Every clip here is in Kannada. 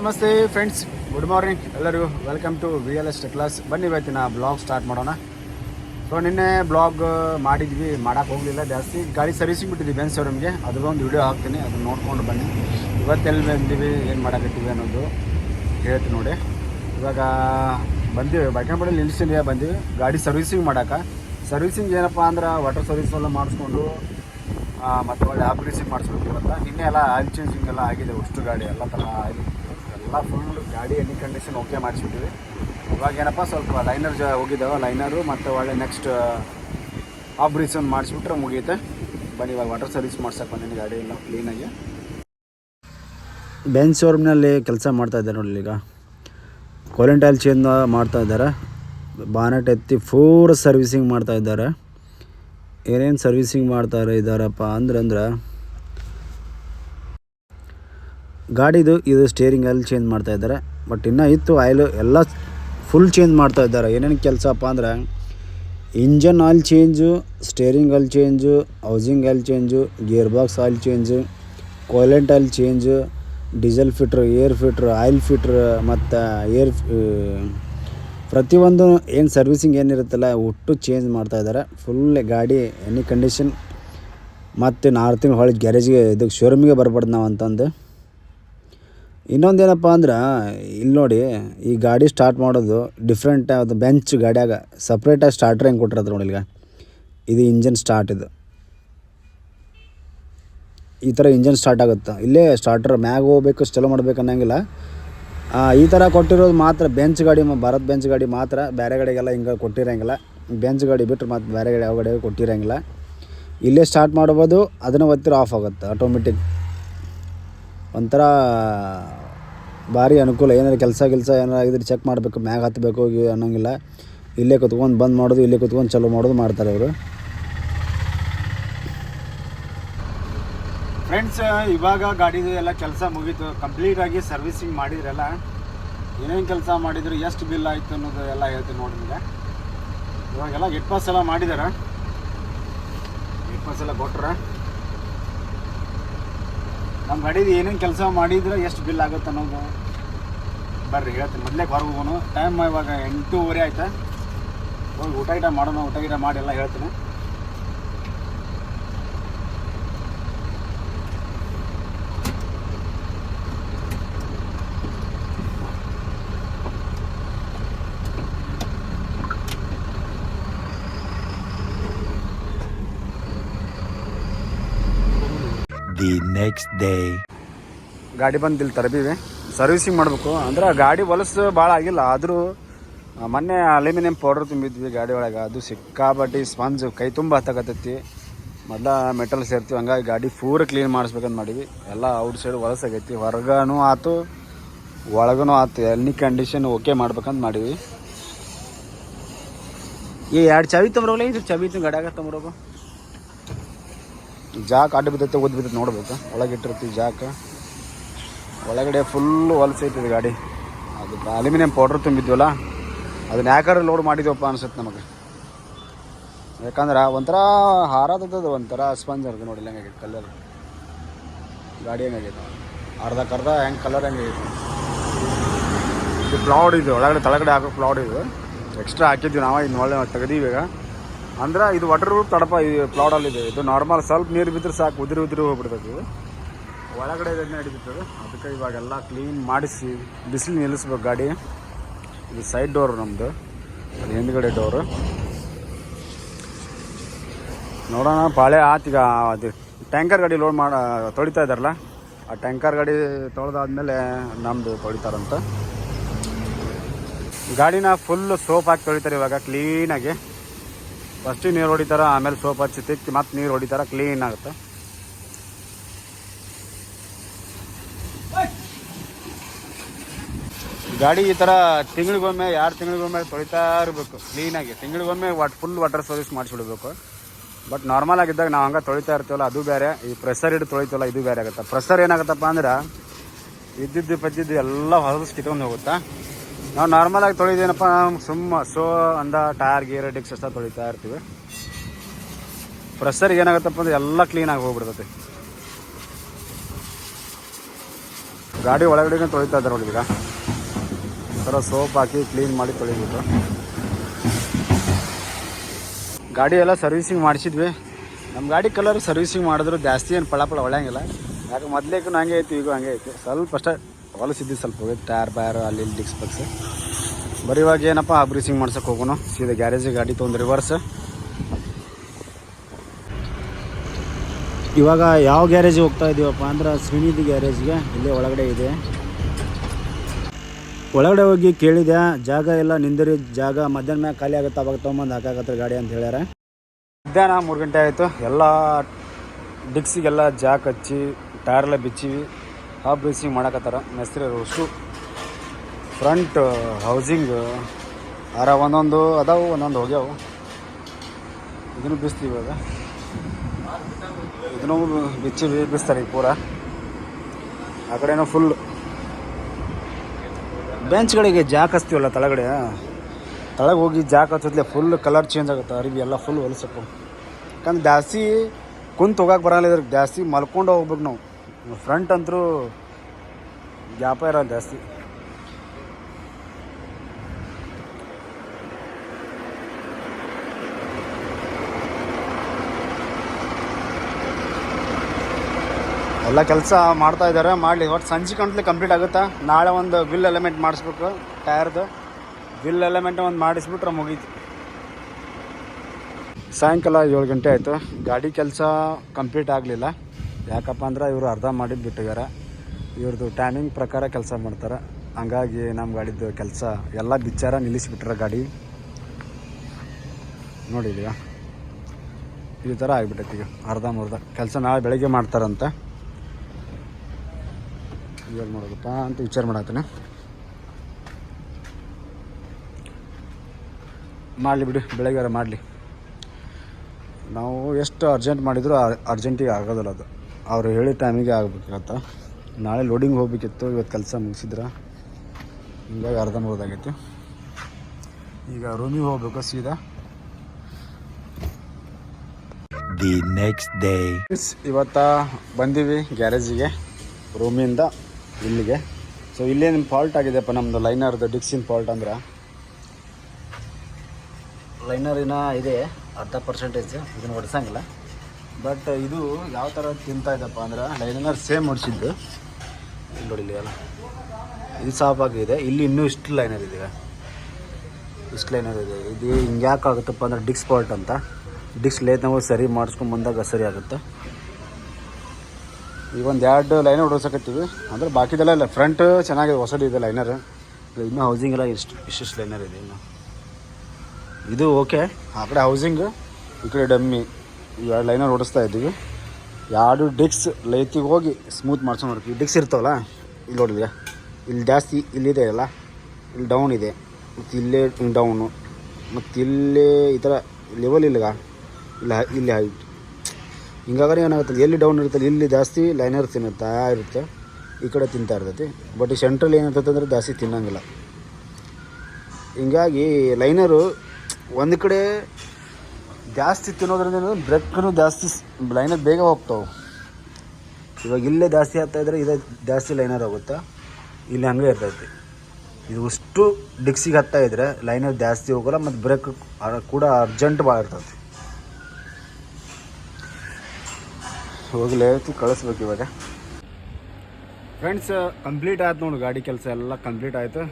ನಮಸ್ತೆ ಫ್ರೆಂಡ್ಸ್, ಗುಡ್ ಮಾರ್ನಿಂಗ್. ಎಲ್ಲರಿಗೂ welcome to V L S class ಬನ್ನಿ ಇವತ್ತಿನ ಬ್ಲಾಗ್ ಸ್ಟಾರ್ಟ್ ಮಾಡೋಣ. ಸೊ ನಿನ್ನೆ ಬ್ಲಾಗ್ ಮಾಡಿದ್ವಿ, ಮಾಡೋಕೆ ಹೋಗಲಿಲ್ಲ ಜಾಸ್ತಿ. ಗಾಡಿ ಸರ್ವಿಸಿಂಗ್ ಬಿಟ್ಟಿದ್ವಿ ಬೆನ್ಸ್ ಶೋರೂಮ್ಗೆ ಅದು ಒಂದು ವಿಡಿಯೋ ಹಾಕ್ತೀನಿ, ಅದನ್ನ ನೋಡ್ಕೊಂಡು ಬನ್ನಿ. ಇವತ್ತೆಲ್ಲಿ ಬಂದೀವಿ, ಏನು ಮಾಡಕತ್ತೀವಿ ಅನ್ನೋದು ಹೇಳ್ತೀನಿ ನೋಡಿ. ಇವಾಗ ಬಂದೀವಿ ಬೈಕಂಬಡಿ ನಿಲ್ಸಿಂದ ಬಂದೀವಿ. ಗಾಡಿ ಸರ್ವಿಸಿಂಗ್ ಮಾಡೋಕೆ. ಸರ್ವಿಸಿಂಗ್ ಏನಪ್ಪ ಅಂದ್ರೆ ವಾಟರ್ ಸರ್ವಿಸ್ ಎಲ್ಲ ಮಾಡಿಸ್ಕೊಂಡು ಮತ್ತು ಒಳ್ಳೆ ಆಪ್ರೇಸಿಂಗ್ ಮಾಡಿಸ್ಬೇಕು ಇವತ್ತು. ನಿನ್ನೆ ಎಲ್ಲ ಆಯಿಲ್ ಚೇಂಜಿಂಗ್ ಎಲ್ಲ ಆಗಿದೆ, ಅಷ್ಟು ಗಾಡಿ ಎಲ್ಲ ಥರ ಆಯಿಲ್ ಎಲ್ಲ ಫುಲ್ ಗಾಡಿ ಎನಿ ಕಂಡೀಷನ್ ಓಕೆ ಮಾಡಿಸ್ಬಿಟ್ಟಿವಿ. ಇವಾಗ ಏನಪ್ಪ, ಸ್ವಲ್ಪ ಲೈನರ್ ಜ ಹೋಗಿದ್ದಾವೆ ಲೈನರು ಮತ್ತು ಒಳ್ಳೆ ನೆಕ್ಸ್ಟ್ ಆಫ್ ಗ್ರೀಸನ್ ಮಾಡಿಸ್ಬಿಟ್ರೆ ಮುಗಿಯುತ್ತೆ. ಬನ್ನಿ, ಇವಾಗ ವಾಟರ್ ಸರ್ವಿಸ್ ಮಾಡ್ಸಕ್ಕೆ ಬಂದಿನಿ ಗಾಡಿ ಎಲ್ಲ ಕ್ಲೀನಾಗಿ ಬೆನ್ ಶೋರೂಮ್ನಲ್ಲಿ ಕೆಲಸ ಮಾಡ್ತಾ ಇದ್ದಾರೆ ನೋಡಿ ಈಗ. ಕ್ವಾರಂಟೈಲ್ ಚೇಂಜ್ ಮಾಡ್ತಾ ಇದ್ದಾರೆ. ಬಾನೆಟ್ ಎತ್ತಿ ಫೂರ್ ಸರ್ವಿಸಿಂಗ್ ಮಾಡ್ತಾ ಇದ್ದಾರೆ. ಏನೇನು ಸರ್ವಿಸಿಂಗ್ ಮಾಡ್ತಾರೆ ಇದ್ದಾರಪ್ಪ ಅಂದ್ರೆ ಅಂದ್ರೆ ಗಾಡಿದು ಇದು ಸ್ಟೇರಿಂಗ್ ಆಯಿಲ್ ಚೇಂಜ್ ಮಾಡ್ತಾ ಇದ್ದಾರೆ. ಬಟ್ ಇನ್ನೂ ಇತ್ತು ಆಯಿಲ್ ಎಲ್ಲ ಫುಲ್ ಚೇಂಜ್ ಮಾಡ್ತಾ ಇದ್ದಾರೆ. ಏನೇನು ಕೆಲಸಪ್ಪ ಅಂದರೆ engine oil change steering oil change housing oil change gear box oil change coolant oil change diesel filter air filter oil filter ಮತ್ತು ಏರ್ ಪ್ರತಿಯೊಂದು ಏನು ಸರ್ವಿಸಿಂಗ್ ಏನಿರುತ್ತಲ್ಲ, ಒಟ್ಟು ಚೇಂಜ್ ಮಾಡ್ತಾ ಇದ್ದಾರೆ. ಫುಲ್ ಗಾಡಿ ಎನಿ ಕಂಡೀಷನ್ ಮತ್ತು ನಾಲ್ಕು ತಿಂಗಳು ಹೊಳಿ ಗ್ಯಾರೇಜ್ಗೆ ಇದಕ್ಕೆ ಶೋರೂಮಿಗೆ ಬರ್ಬಾರ್ದು ನಾವು ಅಂತಂದು. ಇನ್ನೊಂದೇನಪ್ಪ ಅಂದ್ರೆ, ಇಲ್ಲಿ ನೋಡಿ, ಈ ಗಾಡಿ ಸ್ಟಾರ್ಟ್ ಮಾಡೋದು ಡಿಫ್ರೆಂಟ್ ಅದು ಬೆಂಚ್ ಗಾಡಿಯಾಗ ಸಪ್ರೇಟಾಗಿ ಸ್ಟಾರ್ಟರ್ ಹೆಂಗೆ ಕೊಟ್ಟಿರೋದು ನೋಡಿ ಈಗ ಇದು ಇಂಜನ್ ಸ್ಟಾರ್ಟ್ ಇದು. ಈ ಥರ ಇಂಜನ್ ಸ್ಟಾರ್ಟ್ ಆಗುತ್ತೆ. ಇಲ್ಲೇ ಸ್ಟಾರ್ಟರ್ ಮ್ಯಾಗ ಹೋಗ್ಬೇಕು, ಚಲೋ ಮಾಡ್ಬೇಕು ಅನ್ನಂಗಿಲ್ಲ. ಈ ಥರ ಕೊಟ್ಟಿರೋದು ಮಾತ್ರ ಬೆಂಚ್ ಗಾಡಿ ಭಾರತ್ ಬೆಂಚ್ ಗಾಡಿ ಮಾತ್ರ ಬೇರೆ ಗಾಡಿಗೆಲ್ಲ ಹಿಂಗೆ ಕೊಟ್ಟಿರೋಂಗಿಲ್ಲ. ಬೆಂಚ್ ಗಾಡಿ ಬಿಟ್ಟರೆ ಮತ್ತು ಬೇರೆ ಗಾಡಿ ಯಾವ ಗಾಡಿ ಕೊಟ್ಟಿರೋಂಗಿಲ್ಲ. ಇಲ್ಲೇ ಸ್ಟಾರ್ಟ್ ಮಾಡ್ಬೋದು, ಅದನ್ನು ಒತ್ತಿರ ಆಫ್ ಆಗುತ್ತೆ ಆಟೋಮೆಟಿಕ್ ಒಂಥರ ಭಾರಿ ಅನುಕೂಲ. ಏನಾದ್ರು ಕೆಲಸ ಕೆಲಸ ಏನಾರು ಆಗಿದ್ರೆ ಚೆಕ್ ಮಾಡಬೇಕು, ಮ್ಯಾಗ ಹತ್ತಬೇಕು ಅನ್ನೋಂಗಿಲ್ಲ. ಇಲ್ಲೇ ಕುತ್ಕೊಂಡು ಬಂದ್ ಮಾಡೋದು, ಇಲ್ಲೇ ಕುತ್ಕೊಂಡು ಚಲೋ ಮಾಡೋದು ಮಾಡ್ತಾರೆ ಅವರು. ಫ್ರೆಂಡ್ಸ್ ಇವಾಗ ಗಾಡಿದು ಎಲ್ಲ ಕೆಲಸ ಮುಗೀತು. ಕಂಪ್ಲೀಟಾಗಿ ಸರ್ವಿಸಿಂಗ್ ಮಾಡಿದ್ರಲ್ಲ, ಏನೇನು ಕೆಲಸ ಮಾಡಿದ್ರು, ಎಷ್ಟು ಬಿಲ್ ಆಯಿತು ಅನ್ನೋದು ಎಲ್ಲ ಹೇಳ್ತೀನಿ ನೋಡಿ ನಿಮಗೆ. ಇವಾಗೆಲ್ಲ ಗೆಟ್ ಪಾಸ್ ಎಲ್ಲ ಮಾಡಿದಾರೆ? ಗೆಟ್ ಪಾಸ್ ಎಲ್ಲ ಕೊಟ್ರೆ? ನಮ್ಮ ಗಾಡಿದು ಏನೇನು ಕೆಲಸ ಮಾಡಿದ್ರೆ ಎಷ್ಟು ಬಿಲ್ ಆಗುತ್ತೆ ಅನ್ನೋದು. ಬರ್ರಿ, ಹೇಳ್ತೀನಿ. ಮೊದಲೇ ಹೊರಗೆ ಟೈಮ್ ಇವಾಗ ಎಂಟೂವರೆ ಆಯ್ತಾ? ಹೋಗಿ ಊಟ ಗೀಟ ಮಾಡೋಣ, ಊಟ ಗೀಟ ಮಾಡಿ ಎಲ್ಲ ಹೇಳ್ತೀನಿ. The day. ಗಾಡಿ ಬಂದು ಇಲ್ಲಿ ತರಬೀವಿ. ಸರ್ವಿಸಿಂಗ್ ಮಾಡಬೇಕು. ಅಂದ್ರೆ ಗಾಡಿ ಹೊಲಸು ಭಾಳ ಆಗಿಲ್ಲ. ಆದರೂ ಮೊನ್ನೆ ಅಲ್ಯೂಮಿನಿಯಂ ಪೌಡರ್ ತುಂಬಿದ್ವಿ ಗಾಡಿ ಒಳಗೆ. ಅದು ಸಿಕ್ಕಾಪಟ್ಟಿ ಸ್ಪಂಜ್ ಕೈ ತುಂಬ ಹತ್ತಕತ್ತೈತಿ. ಮೊದಲ ಮೆಟಲ್ ಸೇರ್ತೀವಿ. ಹಂಗಾಗಿ ಗಾಡಿ ಪೂರ ಕ್ಲೀನ್ ಮಾಡಿಸ್ಬೇಕಂತ ಮಾಡೀವಿ ಎಲ್ಲ ಔಟ್ ಸೈಡ್ ಹೊಲಸಾಗೈತಿ ಹೊರಗನೂ ಆತು ಒಳಗೂ ಆತು. ಎನಿ ಕಂಡೀಷನ್ ಓಕೆ ಮಾಡ್ಬೇಕಂತ ಮಾಡೀವಿ ಈ ಎರಡು ಚಾವಿ ತೊಂಬರೋಲ್ಲ ಇದು ಚಾವಿ ಇತ್ತು ಗಾಡಿಯಾಗ ತೊಂಬರೋಗು ಜಾಕ್ ಅಡ್ಡ ಬಿದ್ದೈತೆ, ಓದ್ ಬಿದ್ದೈತೆ, ನೋಡ್ಬೇಕು. ಒಳಗೆ ಇಟ್ಟಿರ್ತೀವಿ ಜಾಕ. ಒಳಗಡೆ ಫುಲ್ಲು ಹೊಲಸೈತದೆ ಗಾಡಿ. ಅದು ಅಲ್ಯೂಮಿನಿಯಂ ಪೌಡ್ರ್ ತುಂಬಿದ್ವಲ್ಲ, ಅದನ್ನ ಯಾಕಾದ್ರೆ ಲೋಡ್ ಮಾಡಿದ್ವಪ್ಪ ಅನ್ಸುತ್ತೆ ನಮಗೆ. ಯಾಕಂದ್ರೆ ಒಂಥರ ಹಾರದದ್ದು ಒಂಥರ ಸ್ಪಂಜ್ ಅದು ನೋಡಿ ಹೆಂಗಾಗೈತೆ ಕಲರ್ ಗಾಡಿ ಹೆಂಗಾಗೈತೆ ಅರ್ಧಕ್ಕರ್ಧ ಹೆಂಗೆ ಕಲರ್ ಹೆಂಗಾಗೈತೆ ಇದು ಪ್ಲೌಡ್ ಇದು, ಒಳಗಡೆ ತಳಗಡೆ ಹಾಕೋ ಪ್ಲೌಡ್ ಇದು. ಎಕ್ಸ್ಟ್ರಾ ಹಾಕಿದ್ವಿ ನಾವು, ಇನ್ನು ಒಳ್ಳೆ ತೆಗೆದೀವಿ ಈಗ. ಅಂದ್ರೆ ಇದು ವಾಟರ್ ತಡಪ ಪ್ಲಾಟಲ್ಲಿ ಇದೆ. ಇದು ನಾರ್ಮಲ್ ಸ್ವಲ್ಪ ನೀರು ಬಿದ್ದರೆ ಸಾಕು, ಉದುರಿ ಉದುರಿ ಹೋಗ್ಬಿಡ್ತದೆ. ಒಳಗಡೆ ಇದನ್ನ ಹಿಡಿದಿರ್ತದೆ ಅದಕ್ಕೆ ಇವಾಗೆಲ್ಲ ಕ್ಲೀನ್ ಮಾಡಿಸಿ, ಬಿಸಿಲು ನಿಲ್ಲಿಸ್ಬೇಕು ಗಾಡಿ. ಇದು ಸೈಡ್ ಡೋರ್ ನಮ್ಮದು ಅದು ಹಿಂದ್ಗಡೆ ಡೋರು ನೋಡೋಣ, ಪಾಳೆ ಆತೀಗ ಅದು ಟ್ಯಾಂಕರ್ ಗಾಡಿ ಲೋಡ್ ಮಾಡ, ತೊಳಿತಾ ಇದ್ದಾರಲ್ಲ, ಆ ಟ್ಯಾಂಕರ್ ಗಾಡಿ ತೊಳೆದಾದ್ಮೇಲೆ ನಮ್ಮದು ತೊಳಿತಾರಂತ. ಗಾಡಿನ ಫುಲ್ ಸೋಪ್ ಹಾಕಿ ತೊಳಿತಾರೆ ಇವಾಗ ಕ್ಲೀನಾಗಿ ಫಸ್ಟಿಗೆ ನೀರು ಹೊಡಿತಾರ, ಆಮೇಲೆ ಸೋಪ್ ಹಚ್ಚಿ ತಿಕ್ಕಿ ಮತ್ತೆ ನೀರು ಹೊಡಿತಾರ ಕ್ಲೀನ್ ಆಗುತ್ತೆ. ಗಾಡಿ ಈ ಥರ ತಿಂಗಳಿಗೊಮ್ಮೆ ಎರಡು ತಿಂಗಳಿಗೊಮ್ಮೆ ತೊಳಿತಾ ಇರಬೇಕು ಕ್ಲೀನಾಗಿ ತಿಂಗಳಿಗೊಮ್ಮೆ ವಾಟ್ ಫುಲ್ ವಾಟರ್ ಸರ್ವಿಸ್ ಮಾಡಿಸ್ಬಿಡ್ಬೇಕು. ಬಟ್ ನಾರ್ಮಲ್ ಆಗಿದ್ದಾಗ ನಾವು ಹಂಗೆ ತೊಳಿತಾ ಇರ್ತೀವಲ್ಲ, ಅದು ಬೇರೆ. ಈ ಪ್ರೆಷರ್ ಹಿಡಿದು ತೊಳಿತೀವಲ್ಲ, ಇದು ಬೇರೆ ಆಗುತ್ತೆ. ಪ್ರೆಷರ್ ಏನಾಗುತ್ತಪ್ಪ ಅಂದ್ರೆ, ಇದ್ದಿದ್ದು ಪದ್ದಿದ್ದು ಎಲ್ಲ ಹೊಲಸ್ ಕಿತ್ಕೊಂಡು ಹೋಗುತ್ತಾ? ನಾವು ನಾರ್ಮಲ್ ಆಗಿ ತೊಳಿದೇನಪ್ಪ ಸುಮ್ಮ ಸೋ ಅಂದ ಟೈರ್ ಗೇರ್ ಡಿಕ್ಸ್ ಅಷ್ಟ ತೊಳಿತಾ ಇರ್ತೀವಿ. ಪ್ರೆಷರ್ಗೆ ಏನಾಗುತ್ತಪ್ಪ ಅಂದ್ರೆ ಎಲ್ಲ ಕ್ಲೀನಾಗಿ ಹೋಗ್ಬಿಡ್ತೈತಿ. ಗಾಡಿ ಒಳಗಡೆ ತೊಳಿತಾ ಇದ್ದಾರೆ ನೋಡಿ ಈಗ. ಸೋಪ್ ಹಾಕಿ ಕ್ಲೀನ್ ಮಾಡಿ ತೊಳಿಬೇಕು. ಗಾಡಿ ಎಲ್ಲ ಸರ್ವಿಸಿಂಗ್ ಮಾಡಿಸಿದ್ವಿ. ನಮ್ಮ ಗಾಡಿ ಕಲರ್ ಸರ್ವಿಸಿಂಗ್ ಮಾಡಿದ್ರು ಜಾಸ್ತಿ ಏನು ಪಳಪಳ ಪಳ ಹೊಳ್ಯಂಗಿಲ್ಲ ಯಾಕೆ ಮೊದ್ಲೇಕು ಹಂಗೆ ಐತಿ, ಈಗ ಹಂಗೆ ಐತಿ. ಸ್ವಲ್ಪ ಅಷ್ಟೇ ಹೊಲಸಿದ್ದು ಸ್ವಲ್ಪ ಟೈರ್ ಬ್ಯಾರ್ ಅಲ್ಲಿ ಇಲ್ಲಿ ಡಿಕ್ಸ್ ಬಕ್ಸ್ ಬರೀ ಇವಾಗ ಏನಪ್ಪ ಬ್ರೀಸಿಂಗ್ ಮಾಡ್ಸಕ್ಕೆ ಹೋಗೋಣ ಸೀದಾ ಗ್ಯಾರೇಜಿಗೆ ಗಾಡಿ ತೊಗೊಂಡು ರಿವರ್ಸ್ ಇವಾಗ ಯಾವ ಗ್ಯಾರೇಜಿಗೆ ಹೋಗ್ತಾ ಇದೀವಪ್ಪ ಅಂದ್ರೆ ಶ್ರೀನಿಧಿ ಗ್ಯಾರೇಜ್ಗೆ ಇಲ್ಲೇ ಒಳಗಡೆ ಇದೆ. ಒಳಗಡೆ ಹೋಗಿ ಕೇಳಿದೆ, ಜಾಗ ಎಲ್ಲ ನಿಂದಿರಿ ಜಾಗ ಮಧ್ಯಾಹ್ನ ಮ್ಯಾಗ ಖಾಲಿ ಆಗುತ್ತೆ, ಅವಾಗ ತೊಗೊಂಬಂದು ಹಾಕಾಕತ್ರ ಗಾಡಿ ಅಂತ ಹೇಳ್ಯಾರ. ಮಧ್ಯಾಹ್ನ ಮೂರು ಗಂಟೆ ಆಯಿತು, ಎಲ್ಲ ಡಿಕ್ಸಿಗೆಲ್ಲ ಜಾಕ್ ಹಚ್ಚಿ ಟೈರ್ ಎಲ್ಲ ಬಿಚ್ಚಿವಿ. ಆ ಬ್ರೇಸಿಂಗ್ ಮಾಡಕತ್ತಾರ. ಮೆಸ್ತ್ರಿ ಅಷ್ಟು ಫ್ರಂಟ್ ಹೌಸಿಂಗ್ ಆರ ಒಂದೊಂದು ಅದಾವು, ಒಂದೊಂದು ಹೋಗ್ಯಾವು. ಇದನ್ನು ಬಿಸ್ತೀವಿ ಇವಾಗ. ಇದನ್ನು ಬಿಚ್ಚಿ ಬಿಸ್ತಾರೆ ಈಗ ಪೂರ. ಆ ಕಡೆನೂ ಫುಲ್ ಬೆಂಚ್ಗಳಿಗೆ ಜಾಕ್ ಹಚ್ತೀವಲ್ಲ ತಳಗಡೆ? ತಳಗೆ ಹೋಗಿ ಜಾಕ್ ಹಚ್ಚಿದ್ಲೆ ಫುಲ್ ಕಲರ್ ಚೇಂಜ್ ಆಗುತ್ತೆ. ಅರಿವಿ ಎಲ್ಲ ಫುಲ್ ಹೊಲಸಪ್ಪು ಯಾಕಂದ್ರೆ ಜಾಸ್ತಿ ಕುಂತು ಹೋಗಕ್ಕೆ ಬರಲ್ಲ ಇದ್ರ ಜಾಸ್ತಿ ಮಲ್ಕೊಂಡು ಹೋಗ್ಬೇಕು ನಾವು. ಫ್ರಂಟ್ ಅಂತರೂ ಗ್ಯಾಪ ಇರಲ್ಲ ಜಾಸ್ತಿ. ಎಲ್ಲ ಕೆಲಸ ಮಾಡ್ತಾ ಇದ್ದಾರೆ, ಮಾಡಲಿ. ಒಟ್ಟು ಸಂಜೆ ಕಂಟ್ಲಿ ಕಂಪ್ಲೀಟ್ ಆಗುತ್ತಾ? ನಾಳೆ ಒಂದು ಬಿಲ್ ಎಲಿಮೆಂಟ್ ಮಾಡಿಸ್ಬೇಕು, ಟೈರ್ದು. ಬಿಲ್ ಎಲಿಮೆಂಟ್ ಒಂದು ಮಾಡಿಸ್ಬಿಟ್ರೆ ಮುಗೀತು. ಸಾಯಂಕಾಲ ಏಳು ಗಂಟೆ ಆಯಿತು. ಗಾಡಿ ಕೆಲಸ ಕಂಪ್ಲೀಟ್ ಆಗಲಿಲ್ಲ. ಯಾಕಪ್ಪ ಅಂದ್ರೆ ಇವರು ಅರ್ಧ ಮಾಡಿದ್ದು ಬಿಟ್ಟಿದ್ದಾರೆ. ಇವ್ರದ್ದು ಟೈಮಿಂಗ್ ಪ್ರಕಾರ ಕೆಲಸ ಮಾಡ್ತಾರೆ. ಹಂಗಾಗಿ ನಮ್ಮ ಗಾಡಿದ್ದು ಕೆಲಸ ಎಲ್ಲ ಬಿಚ್ಚಾರ ನಿಲ್ಲಿಸಿಬಿಟ್ರೆ ಗಾಡಿ. ನೋಡಿ ಈಗ. ಈ ಥರ ಆಗಿಬಿಟ್ಟೈತಿ ಈಗ. ಅರ್ಧ ಮುರ್ಧ. ಕೆಲಸ ನಾಳೆ ಬೆಳಗ್ಗೆ ಮಾಡ್ತಾರಂತೆ. ಏನು ಮಾಡೋದಪ್ಪ ಅಂತ ವಿಚಾರ ಮಾಡತ್ತೀನಿ ಮಾಡಲಿ ಬಿಡಿ, ಬೆಳಗ್ಗೆ ಮಾಡಲಿ. ನಾವು ಎಷ್ಟು ಅರ್ಜೆಂಟ್ ಮಾಡಿದರೂ ಅರ್ಜೆಂಟಿಗೆ ಆಗೋದಿಲ್ಲ ಅದು. ಅವ್ರು ಹೇಳಿದ ಟೈಮಿಗೆ ಆಗ್ಬೇಕಾಗತ್ತೆ ನಾಳೆ ಲೋಡಿಂಗ್ ಹೋಗ್ಬೇಕಿತ್ತು ಇವತ್ತು ಕೆಲಸ ಮುಗಿಸಿದ್ರ. ಹಿಂಗಾಗಿ ಅರ್ಧ ಮುಗ್ದಾಗೈತಿ. ಈಗ ರೂಮಿಗೆ ಹೋಗ್ಬೇಕು ಸೀದಾ. ದಿ ನೆಕ್ಸ್ಟ್ ಡೇ ಇವತ್ತು ಇವತ್ತ ಬಂದೀವಿ ಗ್ಯಾರೇಜಿಗೆ ರೂಮಿಂದ ಇಲ್ಲಿಗೆ. ಸೊ ಇಲ್ಲೇನು ಫಾಲ್ಟ್ ಆಗಿದೆಪ್ಪ ನಮ್ಮದು ಲೈನರ್ದು ಡಿಕ್ಸಿನ್ ಫಾಲ್ಟ್ ಅಂದ್ರೆ. ಲೈನರಿನ ಇದೆ ಅರ್ಧ ಪರ್ಸೆಂಟೇಜ್ ಇದನ್ನು ಹೊಡ್ಸಂಗಿಲ್ಲ ಬಟ್ ಇದು ಯಾವ ಥರ ತಿಂತಾ ಅಂದ್ರೆ ಲೈನರ್ ಸೇಮ್ ಹೊಡಿಸಿದ್ದು ನೋಡಿ ಇಲ್ಲಿ ಅಲ್ಲ. ಇದು ಸಾಫ್ ಆಗಿದೆ. ಇಲ್ಲಿ ಇನ್ನೂ ಇಷ್ಟು ಲೈನರ್ ಇದೆ ಇಷ್ಟು ಲೈನರ್ ಇದೆ. ಇದು ಹಿಂಗೆ ಯಾಕೆ ಆಗುತ್ತಪ್ಪ ಅಂದ್ರೆ ಡಿಕ್ಸ್ ಫಾಲ್ಟ್ ಅಂತ. ಡಿಕ್ಸ್ ಲೇತ್ ನಾವು ಸರಿ ಮಾಡಿಸ್ಕೊಂಡು ಬಂದಾಗ ಸರಿ ಆಗುತ್ತೆ. ಈಗ ಒಂದು ಎರಡು ಲೈನರ್ ಹೊಡ್ಸಕತ್ತೀವಿ ಅಂದ್ರೆ ಬಾಕಿದೆಲ್ಲ ಇಲ್ಲ. ಫ್ರಂಟ್ ಚೆನ್ನಾಗಿದೆ ಹೊಸದು ಇದೆ ಲೈನರ್. ಇನ್ನೂ ಹೌಸಿಂಗ್ ಎಲ್ಲ ಇಷ್ಟು ಇಷ್ಟಿಷ್ಟು ಲೈನರ್ ಇದೆ ಇನ್ನು. ಇದು ಓಕೆ ಆ ಕಡೆ ಹೌಸಿಂಗ್ ಈ ಕಡೆ ಡಮ್ಮಿ. ಎರಡು ಲೈನರ್ ಓಡಿಸ್ತಾ ಇದ್ದೀವಿ. ಎರಡು ಡಿಕ್ಸ್ ಲೈತಿಗೆ ಹೋಗಿ ಸ್ಮೂತ್ ಮಾಡ್ಸ್ಕೊಂಡ್ಬರ್ತೀವಿ ಡಿಕ್ಸ್ ಇರ್ತಾವಲ್ಲ, ಇಲ್ಲಿ ನೋಡಿದ್ರೆ, ಇಲ್ಲಿ ಜಾಸ್ತಿ ಇಲ್ಲಿದೆ ಅಲ್ಲ, ಇಲ್ಲಿ ಡೌನ್ ಇದೆ, ಮತ್ತು ಇಲ್ಲೇ ಡೌನು ಮತ್ತು ಇಲ್ಲೇ ಈ ಥರ ಲೆವೆಲ್ ಇಲ್ಲಿಗ ಇಲ್ಲ, ಇಲ್ಲಿ ಹೈಟ್ ಹಿಂಗಾಗ್ರೆ ಏನಾಗುತ್ತೆ, ಎಲ್ಲಿ ಡೌನ್ ಇರ್ತದೆ ಇಲ್ಲಿ ಜಾಸ್ತಿ ಲೈನರ್ ತಿನ್ನುತ್ತಾ ಇರುತ್ತೆ, ಈ ಕಡೆ ತಿಂತಾ ಇರ್ತೈತಿ. ಬಟ್ ಸೆಂಟ್ರಲ್ ಏನಿರ್ತೈತೆ ಅಂದರೆ ಜಾಸ್ತಿ ತಿನ್ನಂಗಿಲ್ಲ. ಹಿಂಗಾಗಿ ಲೈನರು ಒಂದು ಕಡೆ ಜಾಸ್ತಿ ತಿನ್ನೋದ್ರಿಂದ ಬ್ರೇಕ್ನು ಜಾಸ್ತಿ ಲೈನರ್ ಬೇಗ ಹೋಗ್ತಾವೆ. ಇವಾಗ ಇಲ್ಲೇ ಜಾಸ್ತಿ ಆಗ್ತಾ ಇದ್ರೆ ಇದೇ ಜಾಸ್ತಿ ಲೈನರ್ ಹೋಗುತ್ತೆ? ಇಲ್ಲಿ ಹಂಗೆ ಇರ್ತೈತಿ. ಇದು ಅಷ್ಟು ಡಿಕ್ಸಿಗೆ ಹತ್ತಾ ಇದ್ರೆ ಲೈನರ್ ಜಾಸ್ತಿ ಹೋಗಲ್ಲ ಮತ್ತು ಬ್ರೇಕ್ ಕೂಡ ಅರ್ಜೆಂಟ್ ಭಾಳ ಇರ್ತೈತಿ. ಹೋಗಲೇ ಕಳಿಸ್ಬೇಕು ಇವಾಗ. ಫ್ರೆಂಡ್ಸ್ ಕಂಪ್ಲೀಟ್ ಆಯ್ತು ನೋಡಿ ಗಾಡಿ ಕೆಲಸ ಎಲ್ಲ ಕಂಪ್ಲೀಟ್ ಆಯಿತು.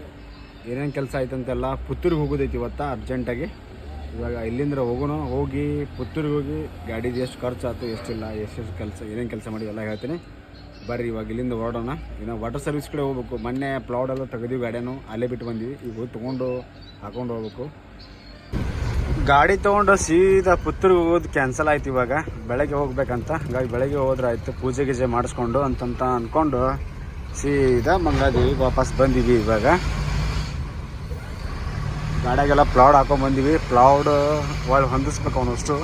ಏನೇನು ಕೆಲಸ ಆಯ್ತು ಅಂತೆಲ್ಲ ಪುತ್ತೂರಿಗೆ ಹೋಗೋದೈತಿ ಇವತ್ತು ಅರ್ಜೆಂಟಾಗಿ ಇವಾಗ ಇಲ್ಲಿಂದ ಹೋಗೋಣ, ಹೋಗಿ ಪುತ್ತೂರಿಗೆ ಹೋಗಿ ಗಾಡಿದು ಎಷ್ಟು ಖರ್ಚು ಆಯ್ತು ಎಷ್ಟಿಲ್ಲ, ಎಷ್ಟೆಷ್ಟು ಕೆಲಸ, ಏನೇನು ಕೆಲಸ ಮಾಡಿ ಎಲ್ಲ ಹೇಳ್ತೀನಿ. ಬರ್ರಿ, ಇವಾಗ ಇಲ್ಲಿಂದ ಹೊರಡೋಣ. ಇನ್ನು ವಾಟರ್ ಸರ್ವಿಸ್ ಕಡೆ ಹೋಗ್ಬೇಕು. ಮೊನ್ನೆ ಪ್ಲೌಡ್ ಎಲ್ಲ ತೆಗೆದಿವಿ ಗಾಡಿಯನ್ನು ಅಲ್ಲೇ ಬಿಟ್ಟು ಬಂದ್ವಿ. ಈಗ ಹೋಗಿ ತೊಗೊಂಡು ಹಾಕೊಂಡು ಹೋಗ್ಬೇಕು. ಗಾಡಿ ತೊಗೊಂಡು ಸೀದಾ ಪುತ್ತೂರಿಗೆ ಹೋಗೋದು ಕ್ಯಾನ್ಸಲ್ ಆಯ್ತು ಇವಾಗ. ಬೆಳಗ್ಗೆ ಹೋಗ್ಬೇಕಂತ. ಹಂಗಾಗಿ ಬೆಳಗ್ಗೆ ಹೋದ್ರೆ ಆಯಿತು, ಪೂಜೆ ಗೀಜೆ ಮಾಡಿಸ್ಕೊಂಡು ಅಂತಂತ ಅಂದ್ಕೊಂಡು ಸೀದಾ ಮಂಗಾದೇವಿ ವಾಪಸ್ ಬಂದಿದ್ವಿ ಇವಾಗ. ಗಾಡಿಯಾಗೆಲ್ಲ ಪ್ಲೌಡ್ ಹಾಕೊಂಡ್ ಬಂದಿವಿ. ಪ್ಲೌಡ್ ಒಳ ಹೊಂದಿಸ್ಬೇಕು ಅವನಷ್ಟು.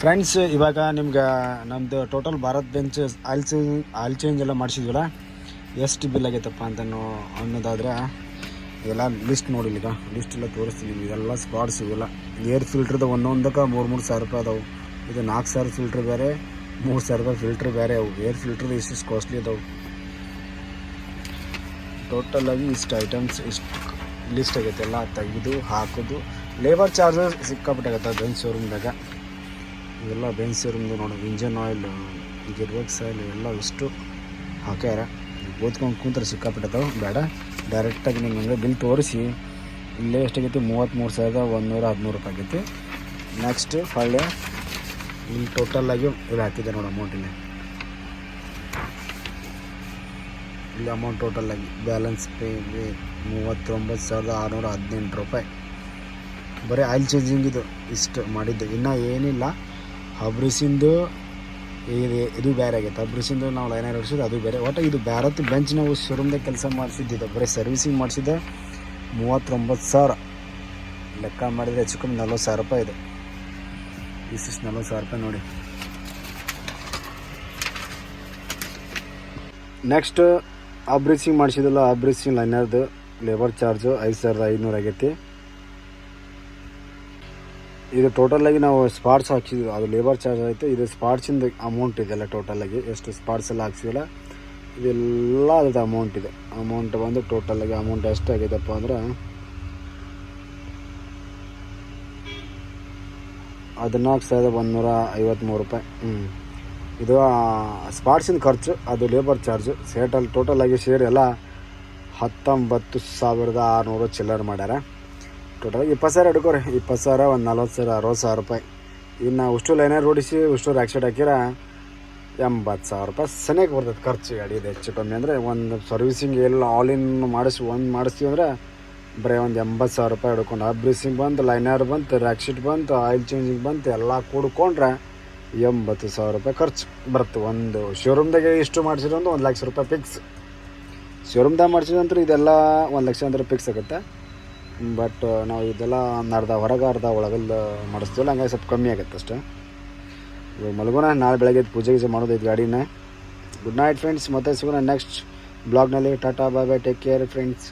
ಫ್ರೆಂಡ್ಸ್ ಇವಾಗ ನಿಮ್ಗೆ ನಮ್ಮದು total Bharat Benz oil change oil change ಎಲ್ಲ ಮಾಡಿಸಿದ್ವಲ್ಲ? ಎಷ್ಟು ಬಿಲ್ ಆಗೈತಪ್ಪ ಅಂತ ಅನ್ನೋದಾದ್ರೆ, ಎಲ್ಲ ಲಿಸ್ಟ್ ನೋಡಿಲ್ಲ ಈಗ. ಲಿಸ್ಟ್ ಎಲ್ಲ ತೋರಿಸ್ತೀನಿ ಇದೆಲ್ಲ ಸ್ಪಾಟ್ಸ್ ಇವೆಲ್ಲ. ಏರ್ ಫಿಲ್ಟ್ರದ ಒಂದೊಂದಕ್ಕೆ ಮೂರು ಮೂರು ಸಾವಿರ ರೂಪಾಯಿ ಅದಾವೆ. ಇದು ನಾಲ್ಕು ಸಾವಿರ ಫಿಲ್ಟ್ರ್ ಬೇರೆ, ಮೂರು ಸಾವಿರ ರೂಪಾಯಿ ಫಿಲ್ಟ್ರ್ ಬೇರೆ ಅವು. ಏರ್ ಫಿಲ್ಟ್ರ್ ಇಷ್ಟು ಕಾಸ್ಟ್ಲಿ ಅದಾವು. ಟೋಟಲ್ ಆಗಿ ಇಷ್ಟು ಐಟಮ್ಸ್ ಇಷ್ಟು ಲಿಸ್ಟ್ ಆಗೈತೆ. ಎಲ್ಲ ತೆಗೆದು ಹಾಕೋದು. ಲೇಬರ್ ಚಾರ್ಜಸ್ ಸಿಕ್ಕಾಬಿಟ್ಟಾಗತ್ತೆ ಬೆಂಚ್ ಶೋರೂಮ್ದಾಗ ಇವೆಲ್ಲ ಬೆಂಚ್ ಶೋರೂಮ್ದು ನೋಡು ಇಂಜನ್ ಆಯಿಲ್ ಗಿರ್ಬಕ್ಸ್ ಆಯಿಲ್ ಎಲ್ಲ ಇಷ್ಟು ಹಾಕ್ಯಾರ. ಓದ್ಕೊಂಡು ಕೂತ್ರೆ ಸಿಕ್ಕಾಪಟ್ಟೆತಾವೆ ಬೇಡ. ಡೈರೆಕ್ಟಾಗಿ ನಿಮ್ಗೆ ಬಿಲ್ ತೋರಿಸಿ. ಇಲ್ಲೇ ಎಷ್ಟಾಗೈತಿ? ಮೂವತ್ತ್ಮೂರು ಸಾವಿರದ ಒಂದೂರ ಹದಿನೂರು ರೂಪಾಯಿ ಆಗೈತಿ. ನೆಕ್ಸ್ಟ್ ಹೊಳ್ಳೆ ಇಲ್ಲಿ ಟೋಟಲ್ ಆಗಿ ಇಲ್ಲಿ ಹಾಕಿದ್ದೆ ನೋಡಿ ಅಮೌಂಟ್ ಅಮೌಂಟ್ ಟೋಟಲ್ ಆಗಿ ಬ್ಯಾಲೆನ್ಸ್ ಪೇ ಮೂವತ್ತೊಂಬತ್ತು ಸಾವಿರದ ಆರುನೂರ ಹದಿನೆಂಟು ರೂಪಾಯಿ. ಬರೀ ಆಯಿಲ್ ಚೇಂಜಿಂಗ್ ಇದು, ಇಷ್ಟು ಮಾಡಿದ್ದು. ಇನ್ನು ಏನಿಲ್ಲ ಹಬ್ರಿಸಿಂದು ಇದು ಇದು ಬೇರೆ ಆಗೈತೆ. ಹಬ್ರಿಸಿಂದು ನಾವು ಲೈನರ್ ಹೊಡ್ಸಿದ್ದು ಅದು ಬೇರೆ. ಒಟ್ಟು ಇದು ಭಾರತ್ ಬೆಂಚ್ ನಾವು ಶೋರೂಮ್ದಾಗ ಕೆಲಸ ಮಾಡಿಸಿದ್ದಿದ್ದು. ಬರೀ ಸರ್ವಿಸಿಂಗ್ ಮಾಡಿಸಿದ್ದೆ ಮೂವತ್ತೊಂಬತ್ತು ಸಾವಿರ. ಲೆಕ್ಕ ಮಾಡಿದರೆ ಹೆಚ್ಚು ಕಮ್ಮಿ ನಲ್ವತ್ತು ಸಾವಿರ ರೂಪಾಯಿ ಇದೆ. ಇಷ್ಟಿಷ್ಟು ನಲ್ವತ್ತು ಸಾವಿರ ರೂಪಾಯಿ ನೋಡಿ. ನೆಕ್ಸ್ಟ್ ಅಬ್ರಿಸಿಂಗ್ ಮಾಡಿಸಿದಲ್ಲ ಅಬ್ರಿಸಿಂಗ್ ಲೈನರ್ದು ಲೇಬರ್ ಚಾರ್ಜು ಐದು ಸಾವಿರದ ಐದುನೂರು ಆಗೈತಿ. ಇದು ಟೋಟಲಾಗಿ ನಾವು ಸ್ಪಾಟ್ಸ್ ಹಾಕ್ಸಿದ್ವಿ. ಅದು ಲೇಬರ್ ಚಾರ್ಜ್ ಆಯಿತು. ಇದು ಸ್ಪಾಟ್ಸಿಂದ ಅಮೌಂಟ್ ಇದೆಲ್ಲ ಟೋಟಲಾಗಿ ಎಷ್ಟು ಸ್ಪಾಟ್ಸ್ ಎಲ್ಲ ಹಾಕ್ಸಿದಲ್ಲ ಇದೆಲ್ಲ ಅದ್ರದ್ದು ಅಮೌಂಟ್ ಇದೆ. ಅಮೌಂಟ್ ಬಂದು ಟೋಟಲಾಗಿ ಅಮೌಂಟ್ ಎಷ್ಟಾಗೈತಪ್ಪ ಅಂದ್ರೆ, ಹದಿನಾಲ್ಕು ಸಾವಿರದ ಒಂದುನೂರ ಐವತ್ತ್ಮೂರು ರೂಪಾಯಿ. ಹ್ಞೂ ಇದು ಸ್ಪಾಟ್ಸಿನ ಖರ್ಚು, ಅದು ಲೇಬರ್ ಚಾರ್ಜು ಸೇಟಲ್ಲಿ ಆಗಿ ಶೇರ್ ಎಲ್ಲ ಹತ್ತೊಂಬತ್ತು ಸಾವಿರದ ಆರುನೂರು ಚಿಲ್ಲರ್ ಮಾಡ್ಯಾರ. ಟೋಟಲಾಗಿ ಇಪ್ಪತ್ತು ಸಾವಿರ ಹಿಡ್ಕೋರಿ, ಇಪ್ಪತ್ತು ಸಾವಿರ, ಒಂದು ನಲ್ವತ್ತು ಸಾವಿರ, ಅರವತ್ತು ಸಾವಿರ ರೂಪಾಯಿ. ಇನ್ನು ಉಷ್ಟು ಲೈನರ್ ಓಡಿಸಿ ಅಷ್ಟು ರ್ಯಾಕ್ಸೈಡ್ ಹಾಕಿರ ಎಂಬತ್ತು ಸಾವಿರ ರೂಪಾಯಿ ಸನಿಯಾಗಿ ಬರ್ತದೆ ಖರ್ಚು. ಗಾಡಿದು ಹೆಚ್ಚು ಕಮ್ಮಿ ಅಂದರೆ ಒಂದು ಸರ್ವಿಸಿಂಗ್ ಎಲ್ಲ ಆಲ್ ಇನ್ ಮಾಡಿಸಿ, ಒಂದು ಮಾಡಿಸ್ತೀವಿ ಅಂದರೆ ಬರೀ ಒಂದು ಎಂಬತ್ತು ಸಾವಿರ ರೂಪಾಯಿ ಹಿಡ್ಕೊಂಡು ಅಬ್ರಿಸಿಂಗ್ ಬಂತು ಲೈನರ್ ಬಂತು ರ್ಯಾಕ್ಶೀಟ್ ಬಂತು ಆಯಿಲ್ ಚೇಂಜಿಂಗ್ ಬಂತು, ಎಲ್ಲ ಕೂಡ್ಕೊಂಡ್ರೆ ಎಂಬತ್ತು ಸಾವಿರ ರೂಪಾಯಿ ಖರ್ಚು ಬರುತ್ತೆ. ಒಂದು ಶೋರೂಮ್ದಾಗೆ ಇಷ್ಟು ಮಾಡಿಸಿದ್ರು ಒಂದು ಒಂದು ಲಕ್ಷ ರೂಪಾಯಿ ಫಿಕ್ಸ್ ಶೋರೂಮ್ದಾಗ ಮಾಡಿಸಿದಂದ್ರೆ ಇದೆಲ್ಲ ಒಂದು ಲಕ್ಷ ಅಂದ್ರೆ ಫಿಕ್ಸ್ ಆಗುತ್ತೆ. ಬಟ್ ನಾವು ಇದೆಲ್ಲ ಒಂದು ಅರ್ಧ ಹೊರಗೆ ಅರ್ಧ ಒಳಗಲ್ ಮಾಡಿಸ್ತೀವಲ್ಲ, ಹಂಗಾಗಿ ಸ್ವಲ್ಪ ಕಮ್ಮಿ ಆಗುತ್ತೆ ಅಷ್ಟೇ. ಇವಾಗ ಮಲಗೋಣ, ನಾಳೆ ಬೆಳಗ್ಗೆ ಪೂಜೆ ಗೀಜೆ ಮಾಡೋದೈತೆ ಗಾಡಿನ. ಗುಡ್ ನೈಟ್ ಫ್ರೆಂಡ್ಸ್ ಮತ್ತೆ ಸಿಗೋಣ next ಬ್ಲಾಗ್ನಲ್ಲಿ tata bye take care friends